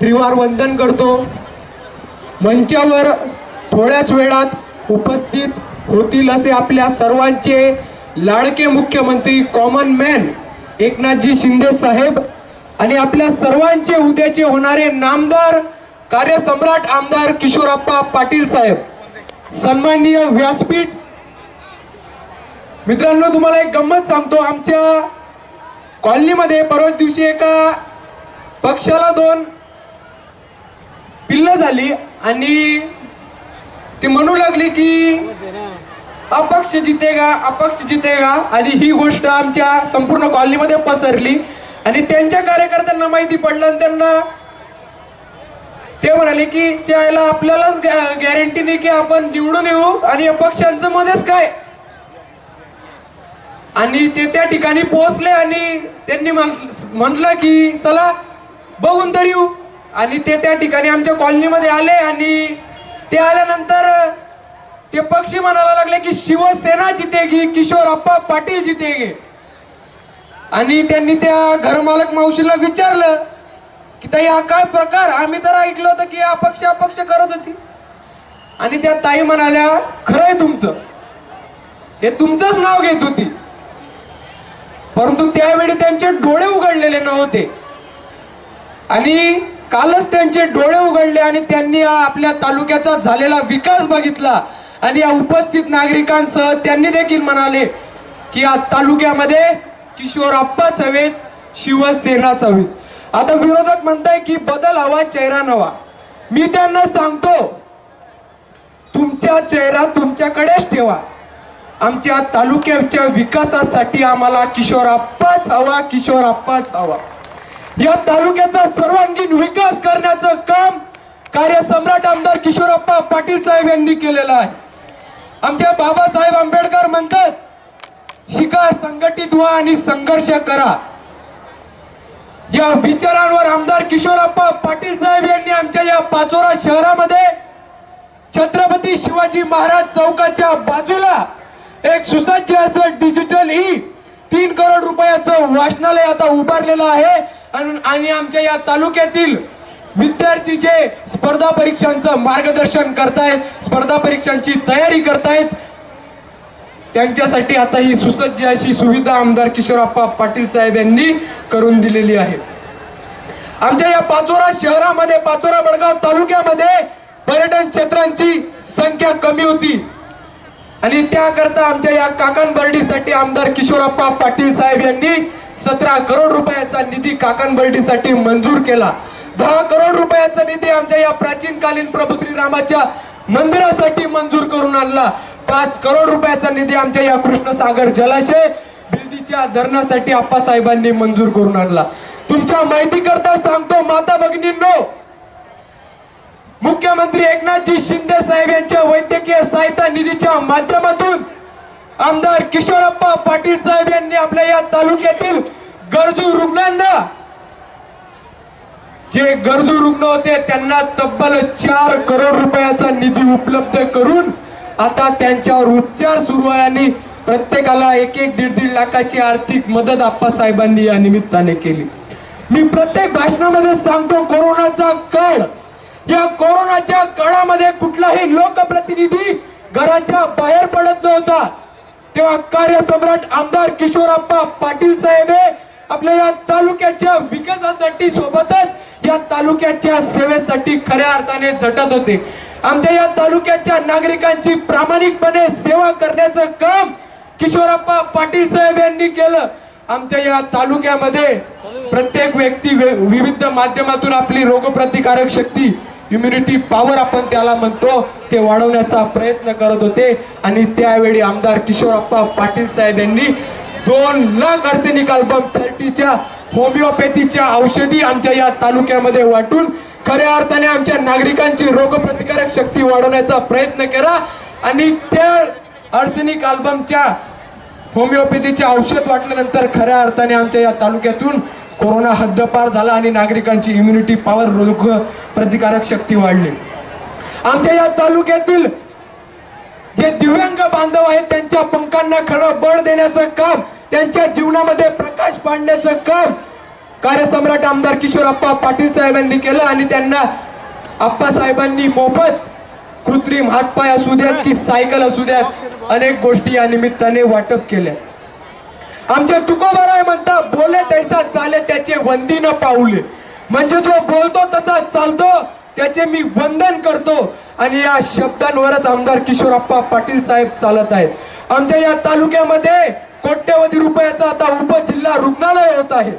त्रिवार वंदन करतो. मंचावर थोड्याच वेळात उपस्थित होतील असे आपल्या सर्वांचे लाडके मुख्यमंत्री कॉमन मॅन एकनाथजी शिंदे साहेब आणि आपल्या सर्वांचे उद्याचे होणारे नामदार कार्यसम्राट आमदार किशोरप्पा पाटील साहेब. सन्माननीय व्यासपीठ. मित्रांनो तुम्हाला एक गंमत सांगतो. आमच्या कॉलनीमध्ये परवाच दिवशी एका पक्षाला दोन पिल्ल झाली आणि ती म्हणू लागली की अपक्ष जितेगा अपक्ष जितेगा. आणि ही गोष्ट आमच्या संपूर्ण कॉलनीमध्ये पसरली. आणि त्यांच्या कार्यकर्त्यांना माहिती पडलं आणि त्यांना ते म्हणाले की त्याला आपल्यालाच गॅरंटी नाही की आपण निवडून येऊ आणि अपक्षांचं मध्येच काय? आणि ते त्या ठिकाणी पोहोचले आणि त्यांनी म्हटलं की चला बघून तर येऊ. आणि ते त्या ठिकाणी आमच्या कॉलनीमध्ये आले आणि ते आल्यानंतर ते पक्षी म्हणायला लागले की शिवसेना जितेगी किशोर अप्पा पाटील जितेगे. आणि त्यांनी त्या घरमालक मावशीला विचारलं की ताई हा काय प्रकार? आम्ही तर ऐकलं होतं की अपक्ष अपक्ष करत होती. आणि त्या ताई म्हणाल्या खरंय तुमचं. हे तुमचंच नाव घेत होती. परंतु त्यावेळी त्यांचे डोळे उघडलेले नव्हते. आणि कालच त्यांचे डोळे उघडले आणि त्यांनी आपल्या तालुक्याचा झालेला विकास बघितला. आणि या उपस्थित नागरिकांसह त्यांनी देखील म्हणाले की या तालुक्यामध्ये किशोर अप्पाच हवेत शिवसेनाच हवेत आता विरोधक म्हणताय की बदल हवा चेहरा नवा. मी त्यांना सांगतो तुमचा चेहरा तुमच्याकडेच ठेवा. आमच्या तालुक्याच्या विकासासाठी आम्हाला किशोर अप्पाच हवा किशोर अप्पाच हवा. या तालुक्याचा सर्वांगीण विकास करण्याचं काम कार्य सम्राट आमदार किशोरप्पा पाटील साहेब यांनी केलेलं आहे. आमच्या बाबासाहेब आंबेडकर म्हणतात शिका संघटित व्हा आणि संघर्ष करा. या विचारांवर आमदार किशोरप्पा पाटील साहेब यांनी आमच्या या पाचोरा शहरामध्ये छत्रपती शिवाजी महाराज चौकाच्या बाजूला एक सुसज्ज असं डिजिटल ई तीन करोड रुपयाचं वाचनालय आता उभारलेलं आहे. आणि आमच्या या तालुक्यातील विद्यार्थी जे स्पर्धा परीक्षांचं मार्गदर्शन करतायत स्पर्धा परीक्षांची तयारी करतायत. त्यांच्यासाठी आता ही सुसज्ज अशी सुविधा आमदार किशोरप्पा पाटील साहेब यांनी करून दिलेली आहे. आमच्या या पाचोरा शहरामध्ये पाचोरा बडगाव तालुक्यामध्ये पर्यटन क्षेत्रांची संख्या कमी होती. आणि त्याकरता आमच्या या काकणबर्डीसाठी आमदार किशोरप्पा पाटील साहेब यांनी सतरा करोड रुपयाचा निधी काकांबर्डीसाठी मंजूर केला. दहा करोड रुपयाचा निधी आमच्या या प्राचीन कालीन प्रभू श्रीरामाच्या मंदिरासाठी मंजूर करून आणला. पाच करोड रुपयाचा निधी आमच्या या कृष्णसागर जलाशय बिल्दीच्या धरणासाठी आप्पासाहेबांनी मंजूर करून आणला. तुमच्या माहिती करता सांगतो माता भगिनींनो मुख्यमंत्री एकनाथजी शिंदे साहेब यांच्या वैद्यकीय सहायता निधीच्या माध्यमातून आमदार किशोरप्पा पाटील साहेब यांनी आपल्या या तालुक्यातील गरजू रुग्णांना जे गरजू रुग्ण होते त्यांना तब्बल चार करोड रुपयाचा निधी उपलब्ध करून आता त्यांच्यावर उपचार सुरू आहे आणि प्रत्येकाला एक एक दीड दीड लाखाची आर्थिक मदत आप्पासाहेबांनी या निमित्ताने केली. मी प्रत्येक भाषणामध्ये सांगतो कोरोनाचा काळ. या कोरोनाच्या काळामध्ये कुठलाही लोकप्रतिनिधी घराच्या बाहेर पडत नव्हता. तेव्हा कार्यसम्राट आमदार किशोरप्पा पाटील साहेब हे आपल्या या तालुक्याच्या विकासासाठी सोबतच या तालुक्याच्या सेवेसाठी खऱ्या अर्थाने झटत होते. आमच्या या तालुक्याच्या नागरिकांची प्रामाणिकपणे सेवा करण्याचं काम किशोरप्पा पाटील साहेब यांनी केलं. आमच्या या तालुक्यामध्ये प्रत्येक व्यक्ती विविध माध्यमातून आपली रोगप्रतिकारक शक्ती इम्युनिटी पॉवर आपण त्याला म्हणतो ते वाढवण्याचा प्रयत्न करत होते. आणि त्यावेळी आमदार किशोरप्पा पाटील साहेब यांनी दोन लाख अर्सेनिक अल्बम थर्टीच्या होमिओपॅथीच्या औषधी आमच्या या तालुक्यामध्ये वाटून खऱ्या अर्थाने आमच्या नागरिकांची रोगप्रतिकारक शक्ती वाढवण्याचा प्रयत्न केला. आणि त्या अर्सेनिक अल्बमच्या होमिओपॅथीचे औषध वाटल्यानंतर खऱ्या अर्थाने आमच्या या तालुक्यातून कोरोना हद्दपार झाला आणि नागरिकांची इम्युनिटी पॉवर रोग प्रतिकारक शक्ती वाढली. आमच्या या तालुक्यातील जे दिव्यांग बांधव आहेत त्यांच्या पंखांना खरं बळ देण्याचं काम त्यांच्या जीवनामध्ये प्रकाश पाडण्याचं काम कार्यसम्राट आमदार किशोरप्पा पाटील साहेबांनी केलं आणि त्यांना आप्पासाहेबांनी मोफत कृत्रिम हातपाय असू द्यात की सायकल असू द्यात अनेक गोष्टी या निमित्ताने वाटप केल्या. आमचे तुकोबाराय म्हणता बोले तैसा चाले त्याचे वंदी न पाऊले. म्हणजे जो बोलतो तसा चालतो त्याचे मी वंदन करतो. आणि या शब्दांवरच आमदार किशोरप्पा पाटील साहेब चालत आहेत. आमच्या या तालुक्यामध्ये कोट्यवधी रुपयाचा आता उपजिल्हा रुग्णालय होत आहे.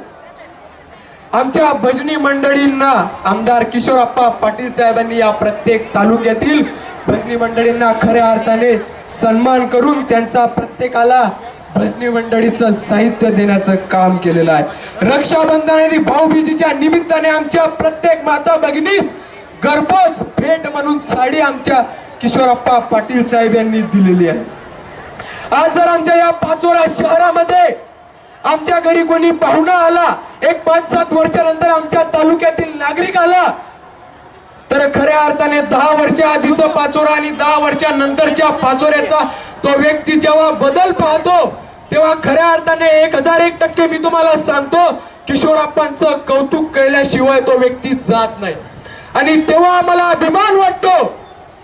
आमच्या भजनी मंडळींना आमदार किशोरप्पा पाटील साहेबांनी या प्रत्येक तालुक्यातील भजनी मंडळींना खऱ्या अर्थाने सन्मान करून त्यांचा प्रत्येकाला भजनी मंडळीचं साहित्य देण्याचं काम केलेलं आहे. रक्षाबंधन आणि भाऊबीजीच्या निमित्ताने आमच्या प्रत्येक माता भगिनीस घरपोच भेट म्हणून साडी आमच्या किशोरप्पा पाटील साहेब यांनी दिलेली आहे. आज जर आमच्या या पाचोरा शहरामध्ये आमच्या घरी कोणी पाहुणा आला एक पाच सात वर्षानंतर आमच्या तालुक्यातील नागरिक आला तर खऱ्या अर्थाने दहा वर्षा आधीचं पाचोरा आणि दहा वर्षानंतरच्या पाचोऱ्याचा तो व्यक्ती जेव्हा बदल पाहतो तेव्हा खऱ्या अर्थाने एक हजार एक टक्के मी तुम्हाला सांगतो किशोरप्पांचं कौतुक केल्याशिवाय तो व्यक्ती जात नाही. आणि तेव्हा आम्हाला अभिमान वाटतो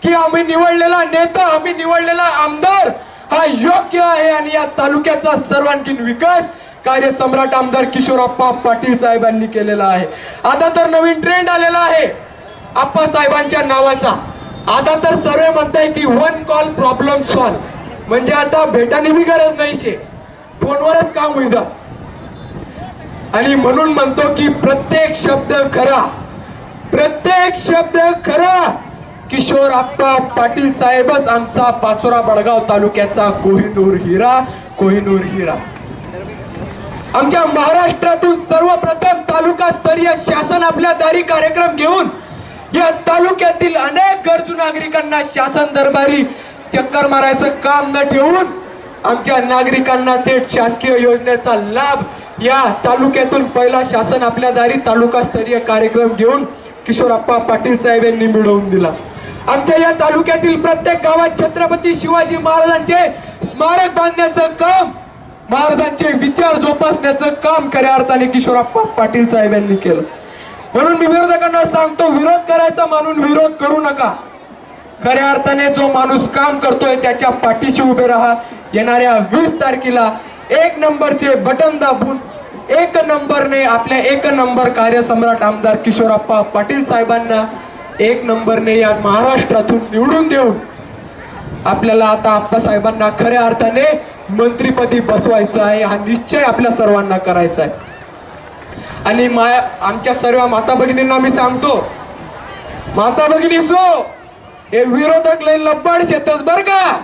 की आम्ही निवडलेला नेता आम्ही निवडलेला आमदार हा योग्य आहे आणि या तालुक्याचा सर्वांगीण विकास कार्य सम्राट आमदार किशोरप्पा पाटील साहेबांनी केलेला आहे. आता तर नवीन ट्रेंड आलेला आहे. आप्पा साहेबांच्या नावाचा. आता तर सर्व म्हणताय की वन कॉल प्रॉब्लेम सॉल्व म्हणजे आता भेटानी बी गरज नाही शे फोनवरच काम होईजास आणि म्हणून म्हणतो की प्रत्येक शब्द खरा. प्रत्येक शब्द खरा. किशोर आप्पा पाटील साहेबच आमचा पाचोरा बडगाव तालुक्याचा कोहिनूर हिरा कोहिनूर हिरा. आमच्या महाराष्ट्रातून सर्वप्रथम तालुका स्तरीय शासन आपल्या दारी कार्यक्रम घेऊन या तालुक्यातील अनेक गरजू नागरिकांना शासन दरबारी चक्कर मारायचं काम न ठेवून आमच्या नागरिकांना थेट शासकीय योजनेचा लाभ या तालुक्यातून पहिला शासन आपल्या दारी तालुका स्तरीय कार्यक्रम घेऊन किशोरप्पा पाटील साहेब यांनी मिळवून दिला. आमच्या या तालुक्यातील प्रत्येक गावात छत्रपती शिवाजी महाराजांचे स्मारक बांधण्याचं काम महाराजांचे विचार जोपासण्याचं काम खऱ्या अर्थाने किशोरप्पा पाटील साहेब यांनी केलं. म्हणून मी विरोधकांना सांगतो विरोध करायचा मानून विरोध करू नका. खऱ्या अर्थाने जो माणूस काम करतोय त्याच्या पाठीशी उभे राहा. येणाऱ्या वीस तारखेला एक नंबरचे बटन दाबून एक नंबरने आपल्या एक नंबर कार्यसम्राट आमदार किशोरप्पा पाटील साहेबांना एक नंबरने या महाराष्ट्रातून निवडून देऊन आपल्याला आता आप्पासाहेबांना खऱ्या अर्थाने मंत्रीपदी बसवायचं आहे. हा निश्चय आपल्या सर्वांना करायचा आहे. आणि माया आमच्या सर्व माता भगिनींना मी सांगतो माता भगिनी सो! हे विरोधक लय लब्बाड शेतच बर का?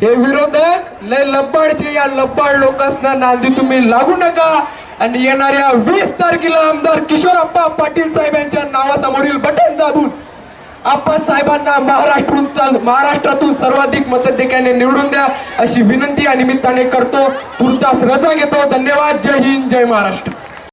हे विरोधक लय लब्बाडचे या लब्बाड लोकांना नांदी तुम्ही लागू नका. आणि येणाऱ्या वीस तारखेला आमदार किशोरप्पा पाटील साहेब यांच्या नावासमोरील बटन दाबून आप्पा साहेबांना महाराष्ट्रातून महाराष्ट्रातून सर्वाधिक मतदेक्याने निवडून द्या अशी विनंती या निमित्ताने करतो. तुर्तास रजा घेतो. धन्यवाद. जय हिंद. जय महाराष्ट्र.